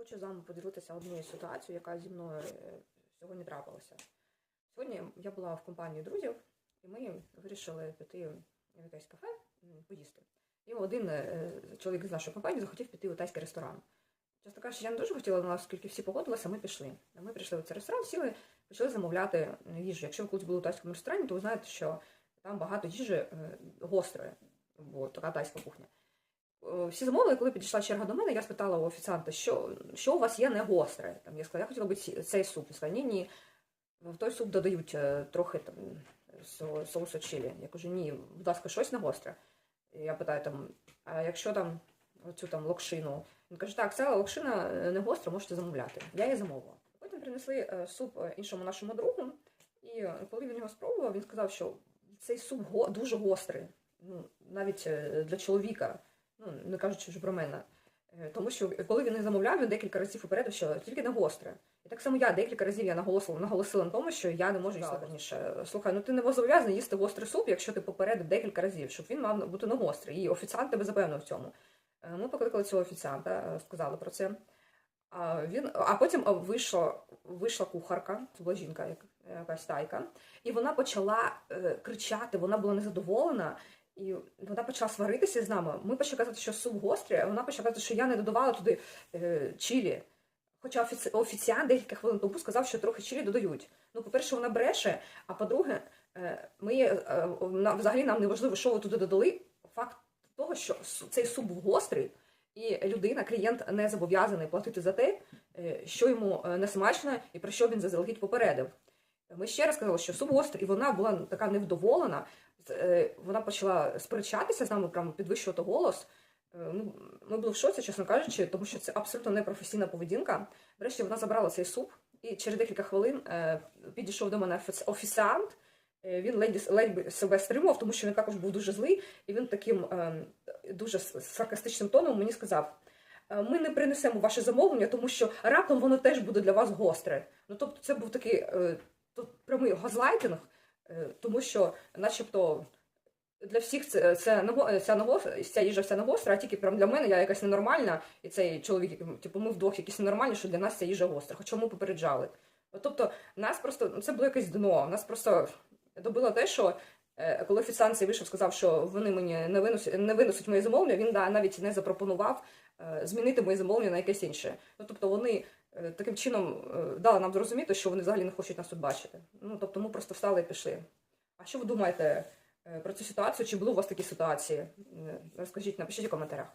Хочу з вами поділитися однією ситуацією, яка зі мною е, сьогодні трапилася. Сьогодні я була в компанії друзів, і ми вирішили піти в якесь кафе поїсти. І один е, чоловік з нашої компанії захотів піти у тайський ресторан. Чесно кажучи, я не дуже хотіла, але оскільки всі погодилися, ми пішли. Ми прийшли в цей ресторан, сіли, почали замовляти їжу. Якщо ви колись були у тайському ресторані, то ви знаєте, що там багато їжі е, гострої, бо така тайська кухня. Е, Всі замовили, коли підійшла черга до мене, я спитала у офіціанта, що, що у вас є не гостре. Там, я сказала, я хотіла би цей суп. Він сказав, ні, ні, в той суп додають е, трохи там, со- соусу чилі. Я кажу, ні, будь ласка, щось не гостре. Я питаю, там, а якщо там оцю там локшину? Він каже, так, ця локшина е, не гостра, можете замовляти. Я її замовила. Потім принесли суп іншому нашому другу, і коли він його спробував, він сказав, що цей суп го- дуже гострий. Ну, навіть для чоловіка ну, не кажучи вже про мене. Е, Тому що коли він не замовляв, він декілька разів попередив, що тільки не гостре. І так само я декілька разів я наголосила, наголосила на тому, що я не можу їсти верніше. Слухай, ну ти не зобов'язаний їсти гострий суп, якщо ти попередив декілька разів, щоб він мав бути не гострий. І офіціант тебе запевнив в цьому. Е, Ми покликали цього офіціанта, е, сказали про це. А, він, а потім е, вийшла, вийшла кухарка, це була жінка, як- якась тайка, і вона почала е, кричати, вона була незадоволена. І вона почала сваритися з нами. Ми почали казати, що суп гострий, а вона почала казати, що я не додавала туди е, чилі. Хоча офіці... офіціант декілька хвилин тому сказав, що трохи чилі додають. Ну, по-перше, вона бреше, а по-друге, е, ми, е, взагалі нам не важливо, що ви туди додали. Факт того, що цей суп гострий, і людина, клієнт не зобов'язаний платити за те, е, що йому е, не смачно і про що він заздалегідь попередив. Ми ще раз сказали, що суп гострий, і вона була така невдоволена. Е, Вона почала сперечатися з нами, прямо підвищувати голос. Е, Ми, ми були в шоці, чесно кажучи, тому що це абсолютно непрофесійна поведінка. Врешті вона забрала цей суп, і через декілька хвилин е, підійшов до мене офіц- офіціант. Він ледь, ледь себе стримував, тому що він також був дуже злий, і він таким дуже саркастичним тоном мені сказав: «Е, ми не принесемо ваше замовлення, тому що раптом воно теж буде для вас гостре. Ну тобто, це був такий прямий газлайтинг, е, тому що, начебто, для всіх це, це не ця, не ця їжа вся не гостра, а тільки прям для мене я якась ненормальна, і цей чоловік, типу, ми вдвох якісь ненормальні, що для нас ця їжа гостра. Хоча ми попереджали. Тобто, нас просто ну, це було якесь дно. Нас просто добило те, що е, коли офіціант цей вийшов, сказав, що вони мені не виносять, не виносять моє замовлення, він навіть не запропонував е, змінити моє замовлення на якесь інше. Ну тобто вони е, таким чином е, дали нам зрозуміти, що вони взагалі не хочуть нас тут бачити. Ну тобто ми просто встали і пішли. А що ви думаєте е, про цю ситуацію? Чи були у вас такі ситуації? Е, Розкажіть, напишіть у коментарях.